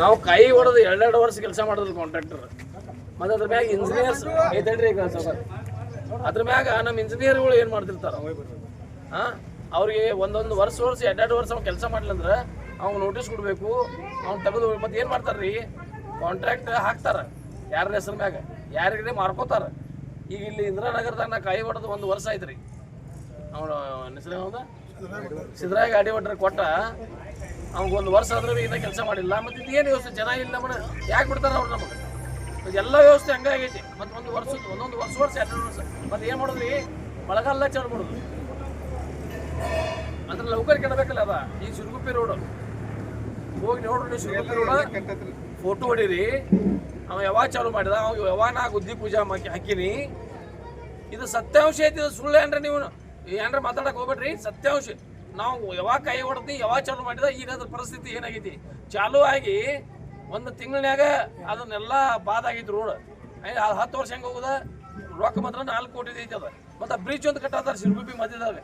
ನಾವು ಕೈ ಹೊಡೆದು ಎರಡೆರಡು ವರ್ಷ ಕೆಲಸ ಮಾಡಿದ್ರು ಕಾಂಟ್ರಾಕ್ಟರ್ ಮತ್ತೆ ಅದ್ರ ಮ್ಯಾಗ ಇಂಜಿನಿಯರ್ಸ್ ಐತೇನ್ರಿ ಈಗ? ಅದ್ರ ಮ್ಯಾಗ ನಮ್ಮ ಇಂಜಿನಿಯರ್ಗಳು ಏನು ಮಾಡ್ತಿರ್ತಾರ? ಅವ್ರಿಗೆ ಒಂದೊಂದು ವರ್ಷ ವರ್ಷ, ಎರಡೆರಡು ವರ್ಷ ಅವ್ನು ಕೆಲಸ ಮಾಡ್ಲಂದ್ರ ಅವ್ನು ನೋಟಿಸ್ ಕೊಡಬೇಕು, ಅವ್ನು ತೆಗೆದು ಮತ್ತೆ ಏನು ಮಾಡ್ತಾರ್ರಿ? ಕಾಂಟ್ರಾಕ್ಟ್ ಹಾಕ್ತಾರೆ. ಯಾರ ಹೆಸರು ಮ್ಯಾಗ? ಯಾರಿಗೆ ಮಾರ್ಕೋತಾರ? ಈಗ ಇಲ್ಲಿ ಇಂದಿರಾನಗರದಾಗ ನಾ ಕೈ ಹೊಡೆದು ಒಂದು ವರ್ಷ ಆಯ್ತು ರೀ ಅವನು ಸಿದ್ದರಾಯ ಗಾಡಿ ಹೊಡ್ರಿ ಕೊಟ್ಟ ಅವ್ನಿಗೆ ಒಂದು ವರ್ಷ ಆದ್ರೂ ಇನ್ನ ಕೆಲಸ ಮಾಡಿಲ್ಲ. ಮತ್ತೆ ಇದೇನು ವ್ಯವಸ್ಥೆ? ಜನ ಇಲ್ಲ ನಮ್ಮನ್ನ ಯಾಕೆ ಬಿಡ್ತಾರೆ ಅವ್ರು ನಮಗೆ? ಎಲ್ಲ ವ್ಯವಸ್ಥೆ ಹಂಗಾಗೈತಿ ಮತ್ತೆ ಒಂದು ವರ್ಷ, ಒಂದೊಂದು ವರ್ಷ ವರ್ಷ, ಎರಡು ವರ್ಷ. ಮತ್ತೆ ಏನು ಮಾಡೋದ್ರಿ? ಮಳೆಗಾಲ ಚಾಲು ಮಾಡೋದು. ಅದ್ರ ಲೌಕರ್ ಕೆಡಬೇಕಲ್ಲ ಅದ? ಈ ಸಿರುಗುಪ್ಪಿ ರೋಡ್ ಹೋಗಿ ನೋಡ್ರಿ ಸಿರುಗುಪ್ಪಿ ರೋಡ್ ಫೋಟೋ ಹೊಡೀರಿ. ಅವ ಯಾವಾಗ ಚಾಲು ಮಾಡಿದ? ಅವ ಯಾವಾಗ ನಾ ಗುದ್ದಿ ಪೂಜಾ ಹಾಕಿನಿ. ಇದು ಸತ್ಯಾಂಶ ಐತಿ, ಇದು ಸುಳ್ಳು ಏನ್ರಿ ನೀವು? ಏನ್ರ ಮಾತಾಡಕ್ ಹೋಗ್ಬೇಡ್ರಿ? ಸತ್ಯಾಂಶ. ನಾವು ಯಾವಾಗ ಕೈ ಹೊಡೆದು ಯಾವಾಗ ಚಾಲು ಮಾಡಿದ ಈಗ ಅದ್ರ ಪರಿಸ್ಥಿತಿ ಏನಾಗೈತಿ? ಚಾಲು ಆಗಿ ಒಂದು ತಿಂಗಳನ್ಯಾಗ ಅದನ್ನೆಲ್ಲ ಬಾದ್ ಆಗೈತಿ ರೋಡ್ ಹತ್ತು ವರ್ಷ ಹೆಂಗೆ ಹೋಗುದ? ರೊಕ್ಕ ಮಾತ್ರ ನಾಲ್ಕು ಕೋಟಿ ಐತಿ ಅದ. ಮತ್ತು ಬ್ರಿಡ್ಜ್ ಒಂದು ಕಟ್ಟಾತಾರ ಸಿರುಗುಪ್ಪಿ ಮಧ್ಯದಾಗ.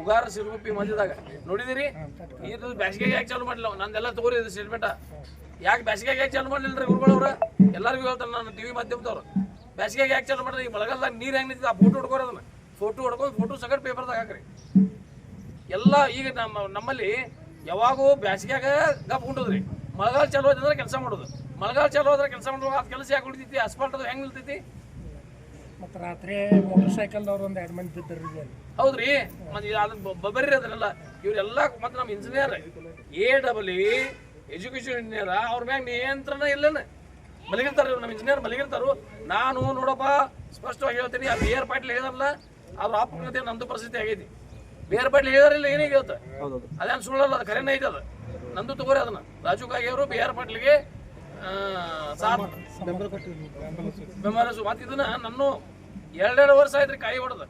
ಉಗಾರ ಸಿರುಗುಪ್ಪಿ ಮಧ್ಯದಾಗ. ನೋಡಿದಿರಿ? ಇದು ಬ್ಯಾಸಿಗೆ ಯಾಕೆ ಚಾಲು ಮಾಡಿಲ್ಲ ನಂದೆಲ್ಲ ತಗೋರಿ ಇದು ಸ್ಟೇಟ್ಮೆಂಟ ಯಾಕೆ ಬ್ಯಾಸಿಗೆಗೆ ಯಾಕೆ ಚಾಲು ಮಾಡಲಿಲ್ಲ ರೀ ಗುರುಗಳವ್ರ ಎಲ್ಲರಿಗೂ ಹೇಳ್ತಾರೆ ನಾನು ಟಿವಿ ಮಾಧ್ಯಮದವ್ರು. ಬ್ಯಾಸಿಗೆಗೆ ಯಾಕೆ ಚಾಲು ಮಾಡಿದ್ರೆ ಈ ಮಳೆಗಾಲದಾಗ ನೀರು ಹೆಂಗೆ ನಿಂತಿದೆ? ಆ ಫೋಟೋ ಹೊಡ್ಕೋರಿ ಫೋಟೋ ಹೊಡ್ಕೊಂಡು ಫೋಟೋ ಸಗಟ್ ಪೇಪರ್ದಾಗ ಹಾಕ್ರಿ. ಎಲ್ಲ ಈಗ ನಮ್ಮ ನಮ್ಮಲ್ಲಿ ಯಾವಾಗೂ ಬ್ಯಾಸಿಗ್ಯಾಗ ಗಪ್ ಉಂಟದ್ರಿ ಮಳೆಗಾಲ ಚಾಲು ಆಯ್ತಂದ್ರೆ ಕೆಲಸ ಮಾಡೋದು. ಮಳೆಗಾಲ ಚಾಲು ಆದ್ರೆ ಕೆಲಸ ಮಾಡೋದು ಅದು ಕೆಲಸ ಯಾಕೆ ಉಳಿತೈತಿ? ಅಸ್ಫಾಲ್ಟ್ ಅದು ಹೆಂಗೆ ನಿಲ್ತೈತಿ ಮತ್ತು ರಾತ್ರಿ ಮೋಟರ್ ಸೈಕಲ್ದವ್ರು ಒಂದು ಎರಡು ಮಂದಿ ಬಿದ್ದರು ಹೌದ್ರಿ? ಮತ್ತೆ ಅದನ್ನ ಬರ್ರಿ ಅದನ್ನೆಲ್ಲ ಇವರೆಲ್ಲ ಮತ್ತೆ ನಮ್ಮ engineer A double education engineer ಅವ್ರ ಮ್ಯಾಗ ನಿಯಂತ್ರಣ ಇಲ್ಲನ? ಮಲಗಿರ್ತಾರೆ ಇವ್ರು ನಮ್ಮ ಇಂಜಿನಿಯರ್ ಮಲಗಿರ್ತಾರು. ನಾನು ನೋಡಪ್ಪ ಸ್ಪಷ್ಟವಾಗಿ ಹೇಳ್ತೀನಿ ಅದು ಏರ್ ಪಾಟ್ಲಿ ಹೇಳಿದಾರಲ್ಲ ಅವ್ರ ಅಪಘಾತ ನಮ್ಮದು ಪರಿಸ್ಥಿತಿ ಆಗೈತಿ. ಬಿ ಬಡ್ಲಿ ಹೇಳಿದ್ರಲ್ಲ ಏನೇ ಹೇಳ್ತ ಅದೇನು ಸುಳ್ಳಲ್ಲ ಅದು ಕರೆನೇ ಐತೆ ಅದು. ನಂದು ತಗೋರಿ ಅದನ್ನ. ರಾಜು ಕಾಗಿ ಅವರು ಬಿ ಆರ್ ಪಾಟೀಲ್ಗೆ ಬೆಂಬಲ ಮತ್ತೆ ಇದನ್ನ ನಾನು ಎರಡೆರಡು ವರ್ಷ ಆಯ್ತ್ರಿ ಕಾಯಿ ಹೊಡೆದ.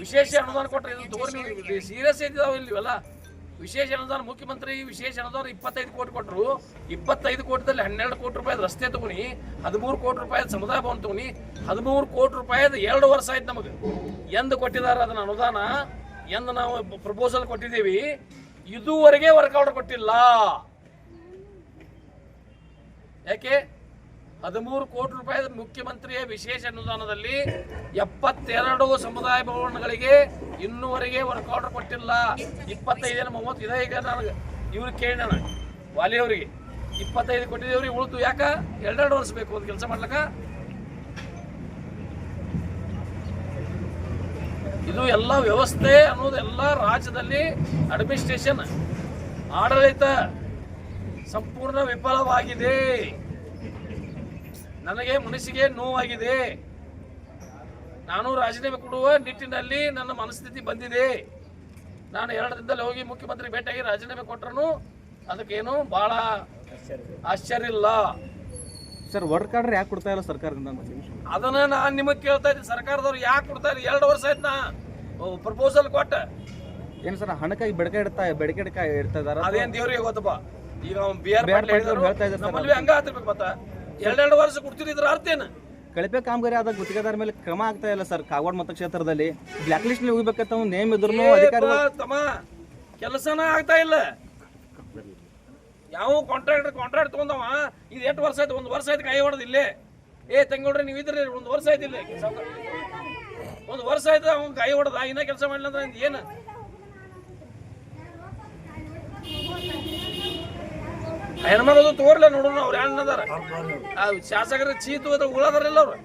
ವಿಶೇಷ ಅನುದಾನ ಕೊಟ್ಟರೆ ಇದು ತಗೋರಿ ಸೀರಿಯಸ್ ಐತಿದಾವ ಇಲ್ಲಿ ಇವೆಲ್ಲ ವಿಶೇಷ ಅನುದಾನ ಮುಖ್ಯಮಂತ್ರಿ ವಿಶೇಷ ಅನುದಾನ ಇಪ್ಪತ್ತೈದು ಕೋಟಿ ಕೊಟ್ಟರು ಇಪ್ಪತ್ತೈದು ಕೋಟಿದಲ್ಲಿ ಹನ್ನೆರಡು ಕೋಟಿ ರೂಪಾಯಿ ರಸ್ತೆ ತಗೊನಿ ಹದಿಮೂರು ಕೋಟಿ ರೂಪಾಯಿ ಸಮುದಾಯ ಭವನ ತಗೊನಿ ಹದಿಮೂರು ಕೋಟಿ ರೂಪಾಯಿ ಎರಡು ವರ್ಷ ಆಯ್ತು ನಮಗೆ. ಎಂದು ಕೊಟ್ಟಿದ್ದಾರೆ ಅದನ್ನ ಅನುದಾನ? ಎಂದು ನಾವು ಪ್ರಪೋಸಲ್ ಕೊಟ್ಟಿದ್ದೀವಿ, ಇದುವರೆಗೆ ವರ್ಕೌಟ್ ಕೊಟ್ಟಿಲ್ಲ. ಯಾಕೆ? ಹದಿಮೂರು ಕೋಟಿ ರೂಪಾಯಿ ಮುಖ್ಯಮಂತ್ರಿಯ ವಿಶೇಷ ಅನುದಾನದಲ್ಲಿ ಎಪ್ಪತ್ತೆರಡು ಸಮುದಾಯ ಭವನಗಳಿಗೆ ಇನ್ನೂವರೆಗೆ ವರ್ಕ್ ಆರ್ಡರ್ ಕೊಟ್ಟಿಲ್ಲ. ಇಪ್ಪತ್ತೈದು ಮೂವತ್ತು ಇದೆ ಈಗ ನನಗೆ. ಇವ್ರಿಗೆ ಕೇಳಿ ನಾನು ವಾಲಿ ಅವರಿಗೆ ಇಪ್ಪತ್ತೈದು ಕೊಟ್ಟಿದ್ದೇವ್ರಿ ಉಳಿತು ಯಾಕೆ? ಎರಡೆರಡು ವರ್ಷ ಬೇಕು ಒಂದು ಕೆಲಸ ಮಾಡ್ಲಕ್ಕ. ಇದು ಎಲ್ಲ ವ್ಯವಸ್ಥೆ ಅನ್ನೋದು ಎಲ್ಲ ರಾಜ್ಯದಲ್ಲಿ ಅಡ್ಮಿನಿಸ್ಟ್ರೇಷನ್ ಆಡಳಿತ ಸಂಪೂರ್ಣ ವಿಫಲವಾಗಿದೆ. ನನಗೆ ಮನಸ್ಸಿಗೆ ನೋವಾಗಿದೆ. ನಾನು ರಾಜೀನಾಮೆ ಕೊಡುವ ನಿಟ್ಟಿನಲ್ಲಿ ನನ್ನ ಮನಸ್ಥಿತಿ ಬಂದಿದೆ. ನಾನು ಎರಡು ದಿನದಲ್ಲಿ ಹೋಗಿ ಮುಖ್ಯಮಂತ್ರಿ ಭೇಟಿಯಾಗಿ ರಾಜೀನಾಮೆ ಕೊಟ್ಟರು ಅದಕ್ಕೇನು ಬಹಳ ಆಶ್ಚರ್ಯ ಇಲ್ಲ. ಸರ್ ವರ್ಕ್ ಆರ್ಡರ್ ಯಾಕೆ ಕೊಡ್ತಾ ಇಲ್ಲ ಸರ್ಕಾರದಿಂದ ಅದನ್ನ ನಾನು ನಿಮಗೆ ಕೇಳ್ತಾ ಇದ್ದೀನಿ. ಸರ್ಕಾರದವ್ರು ಯಾಕೆ ಕೊಡ್ತಾ ಇಲ್ಲ? ಎರಡು ವರ್ಷ ಆಯ್ತು ನಾ ಪ್ರಪೋಸಲ್ ಕೊಟ್ಟ. ಏನು ಸರ್ ಹಣಕಾಯಿ ಬೆಡಕೆ ಇಡ್ತಾ ಬೆಡಕೆ ಇಡ್ತಾ ಇಡ್ತಾ ಇದಾರೆ? ಅದೇನ್ ದೇವ್ರಿಗೆ ಗೊತ್ತಪ್ಪ? ಈಗ ಅವ್ನು ಬಿ ಆರ್ ನಮ್ಮಲ್ಲಿ ಹಂಗ ಆಗ್ತಿರ್ಬೇಕು ಮತ್ತ. ಎರಡೆರಡು ವರ್ಷ ಕೊಡ್ತಿದ್ರ ಅರ್ಥ ಏನು? ಕಳಪೆ ಕಾಮಗಾರಿ ಆದ ಗುತ್ತಿಗೆದಾರ ಮೇಲೆ ಕ್ರಮ ಆಗ್ತಾ ಇಲ್ಲ ಸರ್ ಕಾಗವಾಡ ಮತಕ್ಷೇತ್ರದಲ್ಲಿ. ಬ್ಲಾಕ್ ಲಿಸ್ಟ್ ಹೋಗ್ಬೇಕಂತ ಒಂದು ನೇಮ್ ಇದ್ರು ಅಧಿಕಾರಿ ತಮ್ಮ. ಕೆಲಸನ ಆಗ್ತಾ ಇಲ್ಲ. ಯಾವ ಕಾಂಟ್ರಾಕ್ಟರ್ ಕಾಂಟ್ರಾಕ್ಟ್ ತಗೊಂಡವ. ಇದು ಎಷ್ಟು ವರ್ಷ ಆಯ್ತು? ಒಂದು ವರ್ಷ ಆಯ್ತು ಕೈ ಹೊಡೆದು ಇಲ್ಲೇ. ಏ ತಂಗೋಡ್ರಿ ನೀವು ಇದ್ರಿ ಒಂದು ವರ್ಷ ಆಯ್ತು ಇಲ್ಲೇ. ಒಂದು ವರ್ಷ ಆಯ್ತು ಅವ್ನು ಕೈ ಹೊಡೆದ ಇನ್ನೂ ಕೆಲಸ ಮಾಡಿಲ್ಲ ಅಂದ್ರೆ ಏನು? ಹೆಣ್ಮಗದು ತೋರ್ಲ ನೋಡೋಣ ಅವ್ರು. ಯಾರು ಅದಾರ ಶಾಸಕರ ಚೀತು ಅದ್ರ ಉಳದಾರಿಲ್ಲ ಅವ್ರು